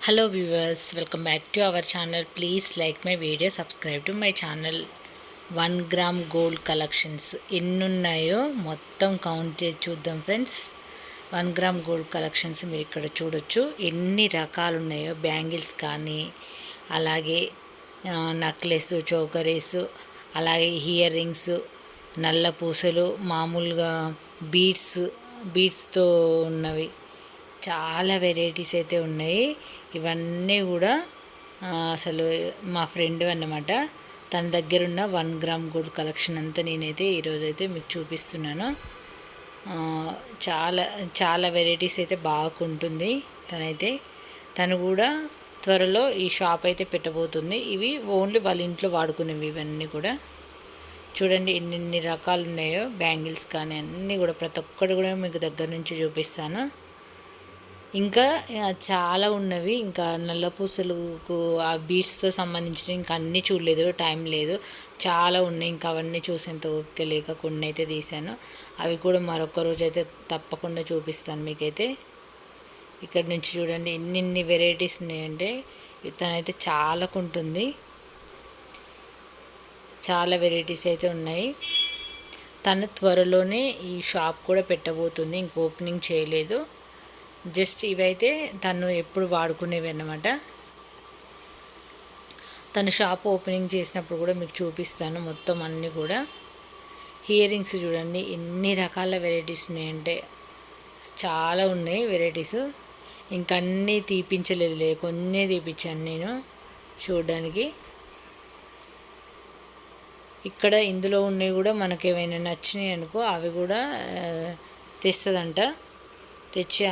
Hello viewers welcome back to our channel please like my video subscribe to my channel one gram gold collections ఎన్ని ఉన్నాయో మొత్తం count చేసి చూద్దాం friends one gram gold collections మీరు ఇక్కడ చూడొచ్చు ఎన్ని రకాలు ఉన్నాయో బ్యాంగిల్స్ కానీ అలాగే నక్లెస్ చోకరీస్ అలాగే ఇయర్ రింగ్స్ నల్ల పూసలు మామూలుగా బీడ్స్ బీడ్స్తో ఉన్నవి చాలా వెరైటీస్ అయితే ఉన్నాయి. ఇవన్నీ కూడా అసలు మా ఫ్రెండ్ అన్నమాట. తన దగ్గర ఉన్న వన్ గ్రామ్ గోల్డ్ కలెక్షన్ అంతా నేనైతే ఈరోజు అయితే మీకు చూపిస్తున్నాను. చాలా చాలా వెరైటీస్ అయితే బాగుంటుంది తనైతే. తను కూడా త్వరలో ఈ షాప్ అయితే పెట్టబోతుంది. ఇవి ఓన్లీ వాళ్ళ ఇంట్లో వాడుకునేవి ఇవన్నీ కూడా. చూడండి ఎన్ని రకాలు ఉన్నాయో బ్యాంగిల్స్ కానీ అన్నీ కూడా ప్రతి ఒక్కటి కూడా మీకు దగ్గర నుంచి చూపిస్తాను. ఇంకా చాలా ఉన్నవి. ఇంకా నల్లపూసలకు ఆ బీట్స్తో సంబంధించిన ఇంకా అన్నీ చూడలేదు. టైం లేదు. చాలా ఉన్నాయి. ఇంకా అవన్నీ చూసేంత ఓపిక లేక కొన్ని అయితే తీశాను. అవి కూడా మరొక రోజు అయితే తప్పకుండా చూపిస్తాను మీకైతే. ఇక్కడ నుంచి చూడండి. ఎన్ని వెరైటీస్ ఉన్నాయంటే తనైతే చాలా కొంటుంది. చాలా వెరైటీస్ అయితే ఉన్నాయి. తను త్వరలోనే ఈ షాప్ కూడా పెట్టబోతుంది. ఇంక ఓపెనింగ్ చేయలేదు. జస్ట్ ఇవైతే తను ఎప్పుడు వాడుకునేవి అన్నమాట. తను షాప్ ఓపెనింగ్ చేసినప్పుడు కూడా మీకు చూపిస్తాను మొత్తం అన్నీ కూడా. ఇయర్ రింగ్స్ చూడండి ఎన్ని రకాల వెరైటీస్ ఉన్నాయంటే. చాలా ఉన్నాయి వెరైటీస్. ఇంకన్నీ అన్నీ తీపించలేదులే కొన్ని తీపించాను నేను చూడడానికి. ఇక్కడ ఇందులో ఉన్నవి కూడా మనకి ఏమైనా నచ్చినాయి అనుకో అవి కూడా తెస్తుందంట. తెచ్చి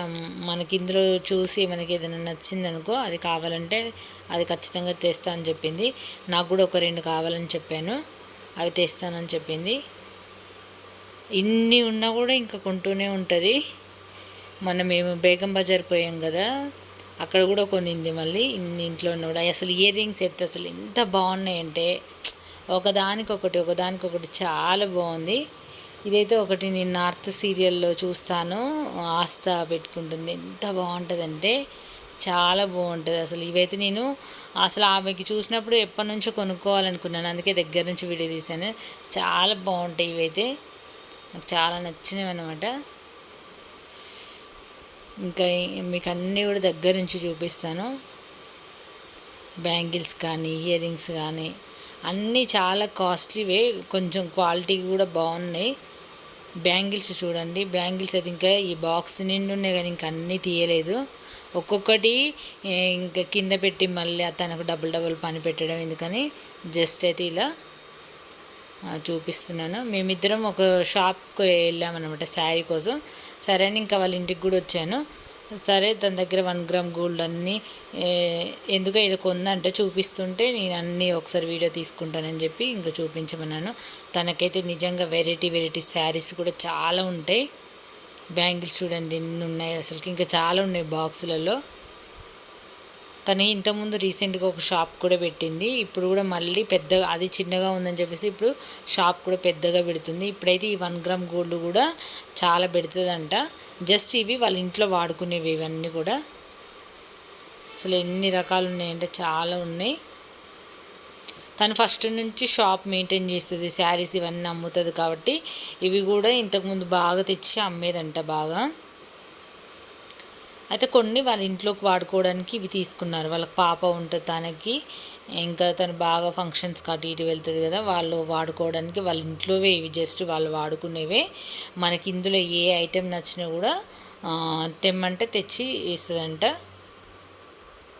మనకి ఇందులో చూసి మనకి ఏదైనా నచ్చింది అనుకో అది కావాలంటే అది ఖచ్చితంగా తెస్తా అని చెప్పింది. నాకు కూడా ఒక రెండు కావాలని చెప్పాను. అవి తెస్తానని చెప్పింది. ఇన్ని ఉన్నా కూడా ఇంకా కొంటూనే ఉంటుంది. మొన్న మేము బేగం బజార్ పోయాం కదా అక్కడ కూడా కొనింది మళ్ళీ ఇన్ని ఇంట్లో ఉన్న కూడా. అసలు ఇయర్ రింగ్స్ అయితే అసలు ఎంత బాగున్నాయంటే ఒకదానికొకటి ఒకదానికొకటి చాలా బాగుంది. ఇదైతే ఒకటి నేను నార్త్ సీరియల్లో చూస్తాను. ఆస్థ పెట్టుకుంటుంది. ఎంత బాగుంటుందంటే చాలా బాగుంటుంది అసలు. ఇవైతే నేను అసలు ఆమెకి చూసినప్పుడు ఎప్పటి నుంచో కొనుక్కోవాలనుకున్నాను. అందుకే దగ్గర నుంచి వీడియో తీశాను. చాలా బాగుంటాయి ఇవైతే. నాకు చాలా నచ్చినవి అనమాట ఇంకా మీకు అన్నీ కూడా దగ్గర నుంచి చూపిస్తాను. బ్యాంగిల్స్ కానీ ఇయర్ రింగ్స్ కానీ అన్నీ చాలా కాస్ట్లీవే. కొంచెం క్వాలిటీ కూడా బాగున్నాయి. బ్యాంగిల్స్ చూడండి. బ్యాంగిల్స్ అయితే ఇంకా ఈ బాక్స్ నిండి ఉన్నాయి కానీ ఇంకా అన్నీ తీయలేదు. ఒక్కొక్కటి ఇంకా కింద పెట్టి మళ్ళీ తనకు డబుల్ డబుల్ పని పెట్టడం ఎందుకని జస్ట్ అయితే ఇలా చూపిస్తున్నాను. మేమిద్దరం ఒక షాప్కి వెళ్ళామన్నమాట శారీ కోసం. సరే అని ఇంకా వాళ్ళ ఇంటికి కూడా వచ్చాను. సరే తన దగ్గర వన్ గ్రామ్ గోల్డ్ అన్నీ ఎందుకు ఎందుకో ఏదో కొందంటే చూపిస్తుంటే నేను అన్నీ ఒకసారి వీడియో తీసుకుంటానని చెప్పి ఇంకా చూపించమన్నాను. తనకైతే నిజంగా వెరైటీ వెరైటీ శారీస్ కూడా చాలా ఉంటాయి. బ్యాంగిల్స్ చూడండి ఎన్ని ఉన్నాయి అసలుకి. ఇంకా చాలా ఉన్నాయి బాక్సులలో. తను ఇంతకుముందు రీసెంట్గా ఒక షాప్ కూడా పెట్టింది. ఇప్పుడు కూడా మళ్ళీ పెద్దగా అది చిన్నగా ఉందని చెప్పేసి ఇప్పుడు షాప్ కూడా పెద్దగా పెడుతుంది. ఇప్పుడైతే ఈ వన్ గ్రామ్ గోల్డ్ కూడా చాలా పెడుతుందంట. జస్ట్ ఇవి వాళ్ళ ఇంట్లో వాడుకునేవి ఇవన్నీ కూడా. అసలు ఎన్ని రకాలు ఉన్నాయంటే చాలా ఉన్నాయి. తను ఫస్ట్ నుంచి షాప్ మెయింటైన్ చేస్తుంది శారీస్ ఇవన్నీ అమ్ముతుంది కాబట్టి ఇవి కూడా ఇంతకుముందు బాగా తెచ్చి అమ్మేదంట బాగా. అయితే కొన్ని వాళ్ళ ఇంట్లోకి వాడుకోవడానికి ఇవి తీసుకున్నారు. వాళ్ళకి పాప ఉంటుంది తనకి ఇంకా తను బాగా ఫంక్షన్స్కి అటు ఇటు వెళ్తుంది కదా వాళ్ళు వాడుకోవడానికి వాళ్ళ ఇంట్లోవే ఇవి జస్ట్ వాళ్ళు వాడుకునేవే. మనకి ఇందులో ఏ ఐటెం నచ్చినా కూడా తెమ్మంటే తెచ్చి ఇస్తుందంట.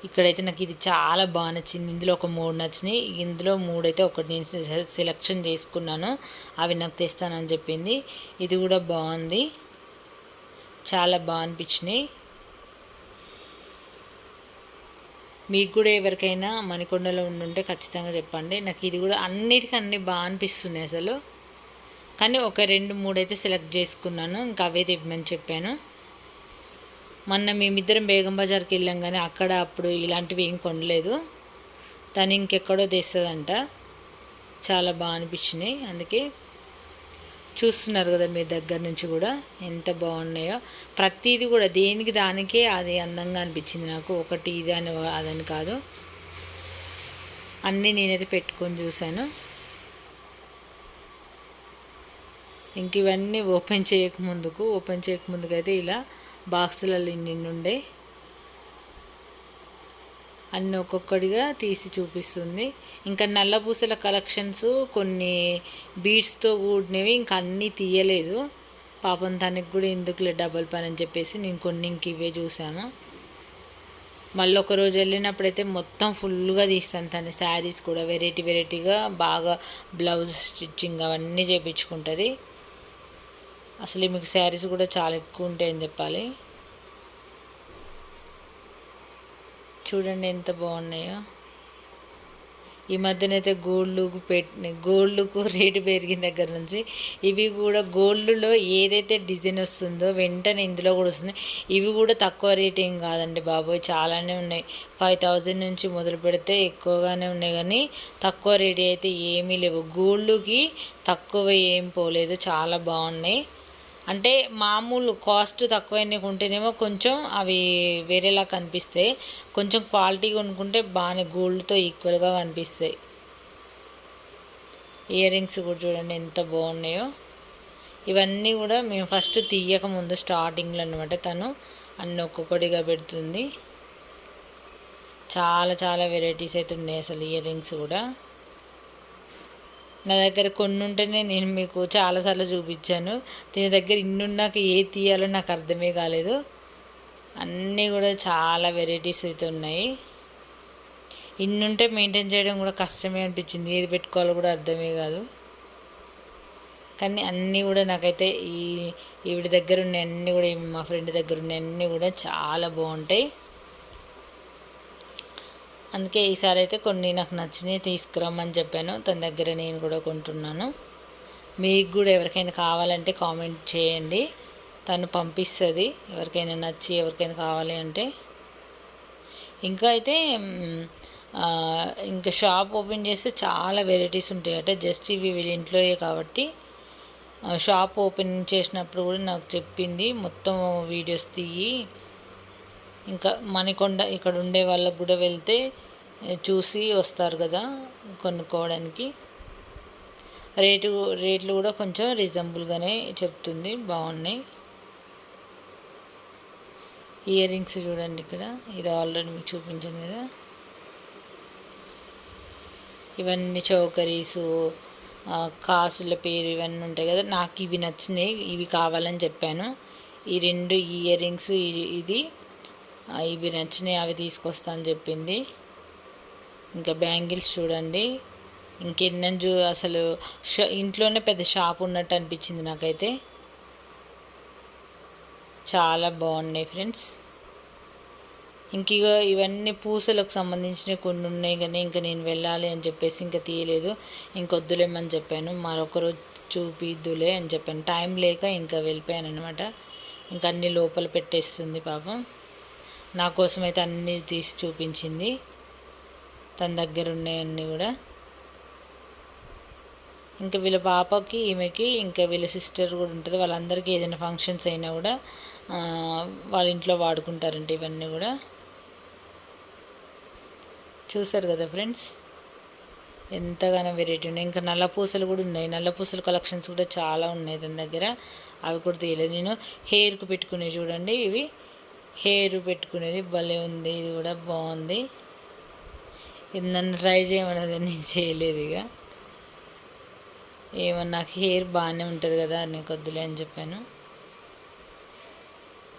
ఇక్కడైతే నాకు ఇది చాలా బాగా నచ్చింది. ఇందులో ఒక మూడు నచ్చినాయి. ఇందులో మూడు అయితే ఒకటి నేను సెలెక్షన్ చేసుకున్నాను. అవి నాకు తెస్తానని చెప్పింది. ఇది కూడా బాగుంది. చాలా బాగా అనిపించినాయి. మీకు కూడా ఎవరికైనా మణికొండలో ఉండుంటే ఖచ్చితంగా చెప్పండి. నాకు ఇది కూడా అన్నిటికీ అన్ని బాగా అనిపిస్తున్నాయి అసలు. కానీ ఒక రెండు మూడు అయితే సెలెక్ట్ చేసుకున్నాను. ఇంకా అవే తెప్పమని చెప్పాను. మొన్న మేమిద్దరం బేగం బజార్కి వెళ్ళాం కానీ అక్కడ అప్పుడు ఇలాంటివి ఏం కొనలేదు. తను ఇంకెక్కడో తెస్తుందంట. చాలా బాగా అనిపించినాయి. అందుకే చూస్తున్నారు కదా మీ దగ్గర నుంచి కూడా ఎంత బాగున్నాయో. ప్రతిదీ కూడా దేనికి దానికే అది అందంగా అనిపించింది నాకు. ఒకటి ఇది అని అదని కాదు. అన్నీ నేనైతే పెట్టుకొని చూశాను. ఇంక ఇవన్నీ ఓపెన్ చేయకముందుకు ఓపెన్ చేయకముందుకు అయితే ఇలా బాక్సులలో ఇన్ని ఉండే అన్నీ ఒక్కొక్కడిగా తీసి చూపిస్తుంది. ఇంకా నల్లపూసల కలెక్షన్స్ కొన్ని బీడ్స్తో కూడినవి ఇంకా అన్నీ తీయలేదు. పాపం తనకి కూడా ఎందుకులే డబల్ పని అని చెప్పేసి నేను కొన్ని ఇంక ఇవే చూసాను మళ్ళీ ఒక రోజు వెళ్ళినప్పుడైతే మొత్తం ఫుల్గా తీస్తాను తన. శారీస్ కూడా వెరైటీ వెరైటీగా బాగా బ్లౌజ్ స్టిచ్చింగ్ అవన్నీ చేయించుకుంటుంది అసలు మీకు శారీస్ కూడా చాలా ఎక్కువ ఉంటాయని చెప్పాలి. చూడండి ఎంత బాగున్నాయో. ఈ మధ్యనైతే గోల్డ్కు పెట్టి గోల్డ్కు రేటు పెరిగిన దగ్గర నుంచి ఇవి కూడా గోల్డ్లో ఏదైతే డిజైన్ వస్తుందో వెంటనే ఇందులో కూడా వస్తుంది ఇవి కూడా తక్కువ రేట్ ఏం కాదండి బాబోయ్ చాలానే ఉన్నాయి. ఫైవ్ థౌజండ్ నుంచి మొదలు పెడితే ఎక్కువగానే ఉన్నాయి కానీ తక్కువ రేట్ అయితే ఏమీ లేవు. గోల్డ్కి తక్కువ ఏం పోలేదు చాలా బాగున్నాయి. అంటే మామూలు కాస్ట్ తక్కువైనవి కొంటేనేమో కొంచెం అవి వేరేలా కనిపిస్తాయి కొంచెం క్వాలిటీ కొనుక్కుంటే బాగానే గోల్డ్తో ఈక్వల్గా కనిపిస్తాయి. ఇయర్ రింగ్స్ కూడా చూడండి ఎంత బాగున్నాయో. ఇవన్నీ కూడా మేము ఫస్ట్ తీయక ముందు స్టార్టింగ్లో అనమాట తను. అన్ని ఒక్కొక్కటిగా పెడుతుంది. చాలా చాలా వెరైటీస్ అయితే ఉన్నాయి అసలు ఇయర్ రింగ్స్ కూడా. నా దగ్గర కొన్ని ఉంటేనే నేను మీకు చాలాసార్లు చూపించాను. దీని దగ్గర ఇన్నున్నాక ఏ తీయాలో నాకు అర్థమే కాలేదు. అన్నీ కూడా చాలా వెరైటీస్ అయితే ఉన్నాయి. ఇన్నుంటే మెయింటైన్ చేయడం కూడా కష్టమే అనిపించింది. ఏది పెట్టుకోవాలో కూడా అర్థమే కాదు. కానీ అన్నీ కూడా నాకైతే ఈ ఈవిడ దగ్గర ఉన్న అన్నీ కూడా మా ఫ్రెండ్ దగ్గర ఉన్న అన్నీ కూడా చాలా బాగుంటాయి. అందుకే ఈసారి అయితే కొన్ని నాకు నచ్చినవి తీసుకురమ్మని చెప్పాను. తన దగ్గర నేను కూడా కొంటున్నాను. మీకు కూడా ఎవరికైనా కావాలంటే కామెంట్ చేయండి. తను పంపిస్తుంది. ఎవరికైనా నచ్చి ఎవరికైనా కావాలి అంటే. ఇంకా అయితే ఇంకా షాప్ ఓపెన్ చేస్తే చాలా వెరైటీస్ ఉంటాయి అంటే జస్ట్ ఇవి వీళ్ళ ఇంట్లోయే కాబట్టి షాప్ ఓపెన్ చేసినప్పుడు కూడా నాకు చెప్పింది. మొత్తం వీడియోస్ తీయి. ఇంకా మణికొండ ఇక్కడ ఉండే వాళ్ళకు కూడా వెళ్తే చూసి వస్తారు కదా కొనుక్కోవడానికి. రేటు రేట్లు కూడా కొంచెం రీజనబుల్గానే చెప్తుంది బాగున్నాయి. ఇయర్ రింగ్స్ చూడండి ఇక్కడ ఇది ఆల్రెడీ మీకు చూపించాను కదా. ఇవన్నీ చౌకరీసు కాసుల పేరు ఇవన్నీ ఉంటాయి కదా నాకు ఇవి నచ్చినాయి ఇవి కావాలని చెప్పాను. ఈ రెండు ఇయర్ రింగ్స్ ఇది ఇవి నచ్చినాయి అవి తీసుకొస్తా అని చెప్పింది. ఇంకా బ్యాంగిల్స్ చూడండి. ఇంకెన్నని చూ అసలు ఇంట్లోనే పెద్ద షాప్ ఉన్నట్టు అనిపించింది నాకైతే. చాలా బాగున్నాయి ఫ్రెండ్స్. ఇంక ఇవన్నీ పూసలకు సంబంధించిన కొన్ని ఉన్నాయి కానీ ఇంకా నేను వెళ్ళాలి అని చెప్పేసి ఇంకా తీయలేదు. ఇంకొద్దులేమని చెప్పాను. మరొకరోజు చూపిద్దులే అని చెప్పాను. టైం లేక ఇంకా వెళ్ళిపోయాను అనమాట ఇంకా అన్ని లోపల పెట్టేస్తుంది పాపం. నా కోసం అయితే అన్నీ తీసి చూపించింది. తన దగ్గర ఉన్నాయన్నీ కూడా. ఇంకా వీళ్ళ పాపకి ఈమెకి ఇంకా వీళ్ళ సిస్టర్ కూడా ఉంటుంది. వాళ్ళందరికీ ఏదైనా ఫంక్షన్స్ అయినా కూడా వాళ్ళ ఇంట్లో వాడుకుంటారంట ఇవన్నీ కూడా. చూసారు కదా ఫ్రెండ్స్ ఎంతగానో వెరైటీ ఉన్నాయి. ఇంకా నల్ల పూసలు కూడా ఉన్నాయి. నల్ల పూసల కలెక్షన్స్ కూడా చాలా ఉన్నాయి తన దగ్గర. అవి కూడా తీయలేదు. నేను హెయిర్కి పెట్టుకునే చూడండి ఇవి. హెయిర్ పెట్టుకునేది భలే ఉంది ఇది కూడా బాగుంది. ఇది నన్ను ట్రై చేయమన్నది నేను చేయలేదు ఇక. ఏమో నాకు హెయిర్ బాగానే ఉంటుంది కదా నీకు వద్దులే అని చెప్పాను.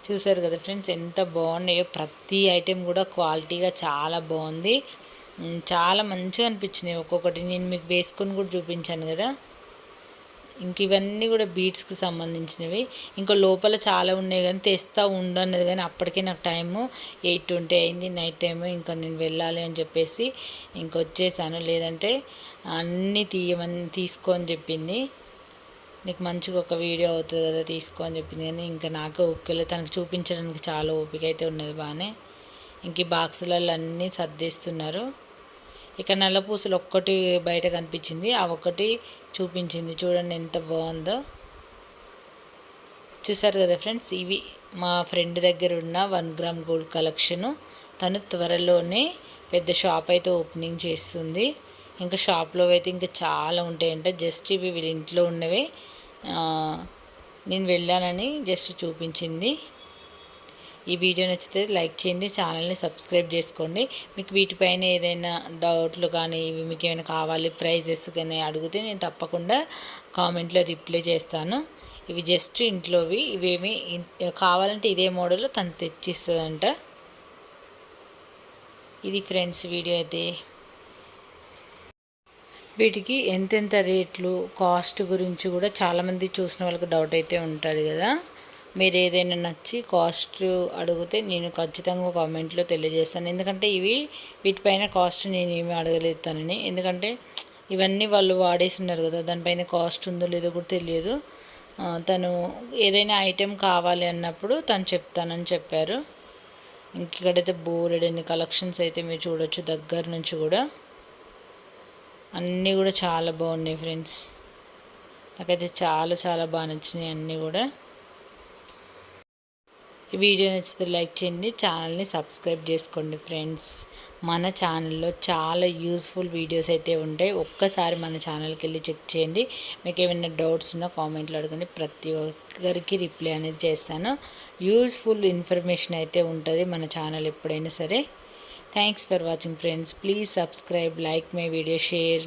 చూసారు కదా ఫ్రెండ్స్ ఎంత బాగున్నాయో ప్రతి ఐటెం కూడా క్వాలిటీగా చాలా బాగుంది. చాలా మంచిగా అనిపించినాయి ఒక్కొక్కటి. నేను మీకు వేసుకొని కూడా చూపించాను కదా. ఇంక ఇవన్నీ కూడా బీట్స్కి సంబంధించినవి. ఇంకా లోపల చాలా ఉన్నాయి కానీ తెస్తా ఉండన్నది కానీ అప్పటికే నాకు టైము ఎయిట్ ట్వంటీ అయింది. నైట్ టైము ఇంకా నేను వెళ్ళాలి అని చెప్పేసి ఇంకొచ్చేసాను లేదంటే అన్నీ తీయమని తీసుకో అని చెప్పింది. నీకు మంచిగా ఒక వీడియో అవుతుంది కదా తీసుకో అని చెప్పింది కానీ ఇంకా నాకే ఓపికలే తనకు చూపించడానికి చాలా ఓపిక అయితే ఉన్నది బాగానే ఇంక ఈ బాక్సులలో అన్నీ సర్దిస్తున్నారు. ఇక నల్లపూసలు ఒక్కటి బయట కనిపించింది. ఆ ఒక్కటి చూపించింది. చూడండి ఎంత బాగుందో. చూసారు కదా ఫ్రెండ్స్ ఇవి మా ఫ్రెండ్ దగ్గర ఉన్న వన్ గ్రామ్ గోల్డ్ కలెక్షను. తను త్వరలోనే పెద్ద షాప్ అయితే ఓపెనింగ్ చేస్తుంది. ఇంకా షాప్లో అయితే ఇంకా చాలా ఉంటాయంట. జస్ట్ ఇవి వీళ్ళ ఇంట్లో ఉన్నవి. నేను వెళ్ళానని జస్ట్ చూపించింది. ఈ వీడియో నచ్చితే లైక్ చేయండి ఛానల్ని సబ్స్క్రైబ్ చేసుకోండి. మీకు వీటిపైన ఏదైనా డౌట్లు కానీ ఇవి మీకు ఏమైనా కావాలి ప్రైజెస్ కానీ అడిగితే నేను తప్పకుండా కామెంట్లో రిప్లై చేస్తాను. ఇవి జస్ట్ ఇంట్లోవి ఇవేమి కావాలంటే ఇదే మోడల్ తను తెచ్చిస్తుందంట. ఇది ఫ్రెండ్స్ వీడియో అయితే. వీటికి ఎంతెంత రేట్లు కాస్ట్ గురించి కూడా చాలామంది చూసిన వాళ్ళకి డౌట్ అయితే ఉంటుంది కదా. మీరు ఏదైనా నచ్చి కాస్ట్ అడిగితే నేను ఖచ్చితంగా కామెంట్లో తెలియజేస్తాను. ఎందుకంటే ఇవి వీటిపైన కాస్ట్ నేను ఏమి అడగలేస్తానని ఎందుకంటే ఇవన్నీ వాళ్ళు వాడేసినారు కదా దానిపైన కాస్ట్ ఉందో లేదో కూడా తెలియదు. తను ఏదైనా ఐటెం కావాలి అన్నప్పుడు తను చెప్తానని చెప్పారు. ఇంకడైతే బోరెడన్ని కలెక్షన్స్ అయితే మీరు చూడొచ్చు దగ్గర నుంచి కూడా. అన్నీ కూడా చాలా బాగున్నాయి ఫ్రెండ్స్. నాకైతే చాలా చాలా బాగా నచ్చినాయి అన్నీ కూడా. ఈ వీడియో నచ్చితే లైక్ చేయండి ఛానల్ని సబ్స్క్రైబ్ చేసుకోండి ఫ్రెండ్స్. మన ఛానల్లో చాలా యూస్ఫుల్ వీడియోస్ అయితే ఉంటాయి. ఒక్కసారి మన ఛానల్కి వెళ్ళి చెక్ చేయండి. మీకు ఏమైనా డౌట్స్ ఉన్నా కామెంట్లో అడగండి. ప్రతి ఒక్కరికి రిప్లై అనేది చేస్తాను. యూస్ఫుల్ ఇన్ఫర్మేషన్ అయితే ఉంటుంది మన ఛానల్ ఎప్పుడైనా సరే. Thanks for watching friends. Please subscribe like my video share.